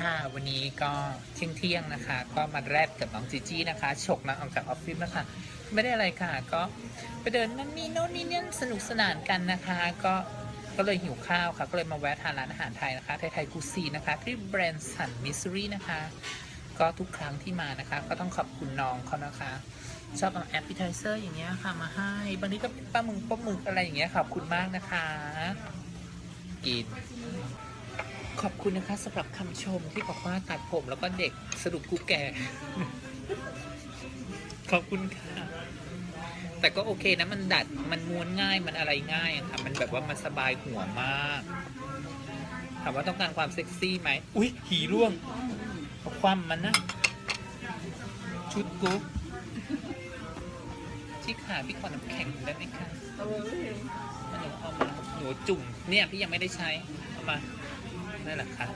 ค่ะ วันนี้ก็เที่ยงเที่ยงๆนะคะ ก็มาแรดกับน้องจีจี้นะคะฉกนางออกจากออฟฟิศนะคะ ไม่ได้อะไรค่ะ ก็ไปเดินนั่นนี่โน่นนี่เนี่ยสนุกสนานกันนะคะ ก็ก็เลยหิวข้าวค่ะ ก็เลยมาแวะทานร้านอาหารไทยนะคะ ไทยไทยกูซีนะคะ ที่แบรนด์สันมิสซูรีนะคะ ก็ทุกครั้งที่มานะคะ ก็ต้องขอบคุณน้องเขานะคะ ชอบเอาแอปเปิลไทเซอร์อย่างเงี้ยค่ะมาให้ บางทีก็เป็นปลาหมึกปลาหมึกอะไรอย่างเงี้ยขอบคุณมากนะคะ กิน ขอบคุณนะคะสำหรับคำชมที่บอกว่าตัดผมแล้วก็เด็กสรุปกูแก่ ขอบคุณค่ะ แต่ก็โอเคนะมันดัดมันม้วนง่ายมันอะไรง่ายอะค่ะมันแบบว่ามันสบายหัวมากถามว่าต้องการความเซ็กซี่ไหมอุ๊ยหีร่วงเอาความมันนะ ชุดกุ๊กที่ขาพี่ขอน้ำแข็งได้ไหมคะมันหนูเอามาหนูจุ่มเนี่ยพี่ยังไม่ได้ใช้เอามา นั่นแหละค่ะ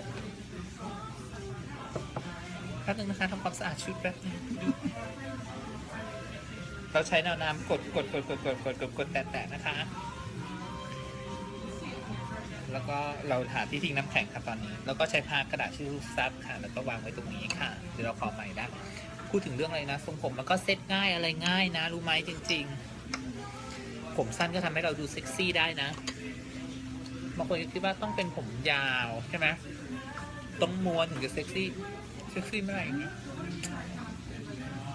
แป๊บนึงนะคะทำความสะอาดชุดแป๊บนึงเราใช้แนวน้ำกดกดกดกดกดกดกดกดแตะๆนะคะ แล้วก็เราหาที่ทิ้งน้ำแข็งค่ะตอนนี้ แล้วก็ใช้ผ้ากระดาษชื่อซับค่ะ แล้วก็วางไว้ตรงนี้ค่ะ เดี๋ยวเราขอใหม่ได้พูดถึงเรื่องอะไรนะทรงผมมันก็เซ็ตง่ายอะไรง่ายนะ รู้ไหมจริง ๆ ผมสั้นก็ทำให้เราดูเซ็กซี่ได้นะ บางคนก็คิดว่าต้องเป็นผมยาวใช่ไหมต้องม้วนถึงจะเซ็กซี่ เซ็กซี่เมื่อไหร่เนี่ย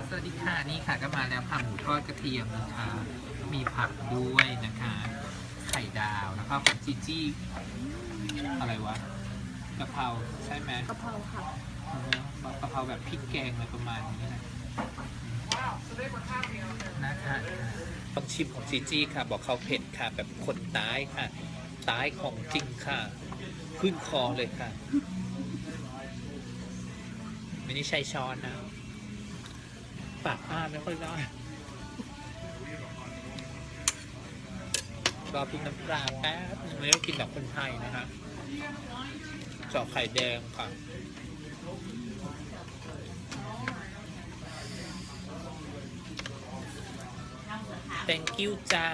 สวัสดีค่ะนี่ค่ะก็มาแล้วผักหมูทอดกระเทียมนะคะ มีผักด้วยนะคะ ไข่ดาวแล้วก็ของจีจี้อะไรวะกะเพราใช่ไหมกะเพราค่ะอือฮึกะเพราแบบพริกแกงอะไรประมาณนี้นะนะคะต้องชิมของจีจี้ค่ะ บอกเขาเผ็ดค่ะแบบคนตายค่ะ ตายของจริงค่ะ ขึ้นคอเลยค่ะ ไม่ได้ใช้ช้อนนะ ปากอ้าไม่ค่อยได้รอพิมน้ำปลาแป๊บนึงแล้วกินแบบคนไทยนะฮะเจาะไข่แดงค่ะ thank you จ้า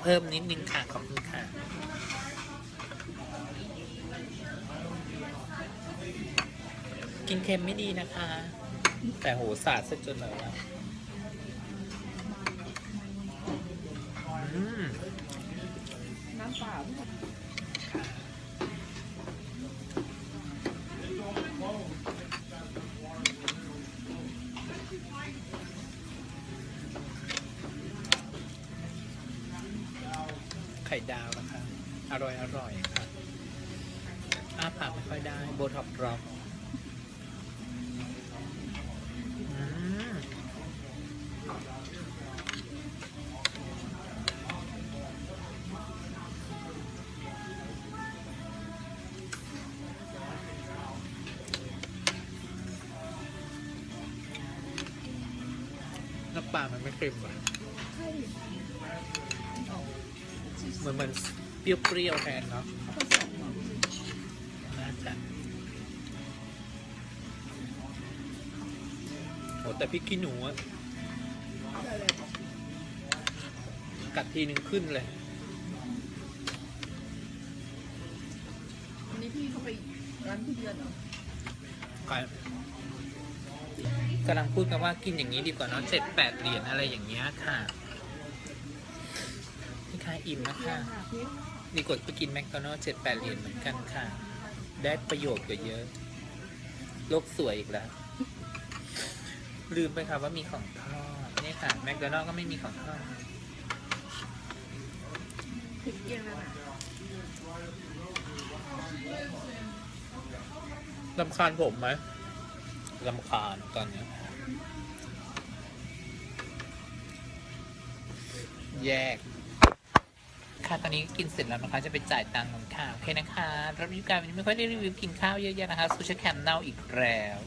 เพิ่มนิดนึงค่ะ ขอบคุณค่ะ กินเค็มไม่ดีนะคะ แต่โหสาดซะจนแบบว่าน้ำเปล่า ไข่ดาวนะคะอร่อยอร่อยค่ะอ้าปากไม่ค่อยได้ โบท็อกดรอปอืมน้ำปลามันไม่เค็มอะใช่ เหมือนมันเปรี้ยวๆแทนเนาะผสมน่าจะโอ้แต่พริกขี้หนูอะอะไรกัดทีหนึ่งขึ้นเลย วันนี้พี่เขาไปร้านทุเรียนเหรอ กำลังพูดกันว่ากินอย่างนี้ดีกว่าเนาะเจ็ดแปดเหรียญอะไรอย่างเงี้ยค่ะนี่ค่ะ อิ่มนะเที่ยคะงค่ะพี่ดีกว่าไปกินแมคโดนัลด์เจ็ดแปดเหรียญเหมือนกันค่ะ ได้ประโยชน์กว่าเยอะ โลกสวยอีกแล้ว ลืมไปค่ะว่ามีของทอดนี่ค่ะแมคโดนัลด์ก็ไม่มีของทอดถึงเที่ยงแล้วนะลำคาญผมไหมลำคาญตอนเนี้ยแยก ค่ะ ตอนนี้กินเสร็จแล้วนะคะจะไปจ่ายตังค์ของค่ะโอเคนะคะรับวิวการวันนี้ไม่ค่อยได้รีวิวกินข้าวเยอะๆนะคะซูชิแคมเน่าอีกแล้ว